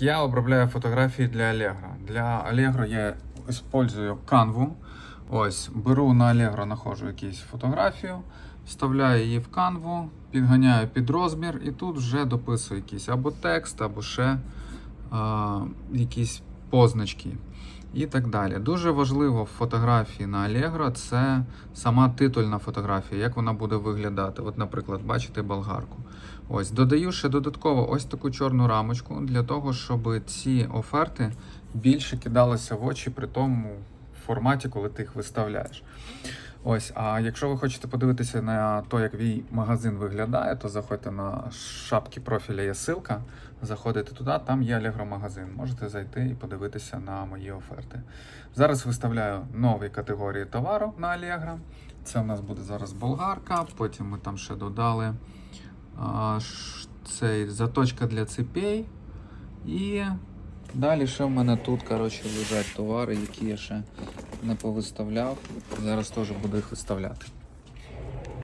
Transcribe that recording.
Я обробляю фотографії для Allegro. Для Allegro я використовую Canva. Ось, беру на Allegro, нахожу якусь фотографію, вставляю її в Canva, підганяю під розмір і тут вже дописую якийсь або текст, або ще а, якісь позначки і так далі. Дуже важливо в фотографії на Allegro це сама титульна фотографія, як вона буде виглядати. От, наприклад, бачите болгарку. Ось, додаю ще додатково ось таку чорну рамочку для того, щоб ці оферти більше кидалися в очі при тому форматі, коли ти їх виставляєш. Ось, а якщо ви хочете подивитися на те, як мій магазин виглядає, то заходьте на шапки профіля є ссылка, заходите туди, там є Allegro магазин. Можете зайти і подивитися на мої оферти. Зараз виставляю нові категорії товару на Allegro. Це у нас буде зараз болгарка, потім ми там ще додали а, цей заточка для цепей. І далі ще в мене тут коротше, лежать товари, які я ще не повиставляв. Зараз теж буду їх виставляти.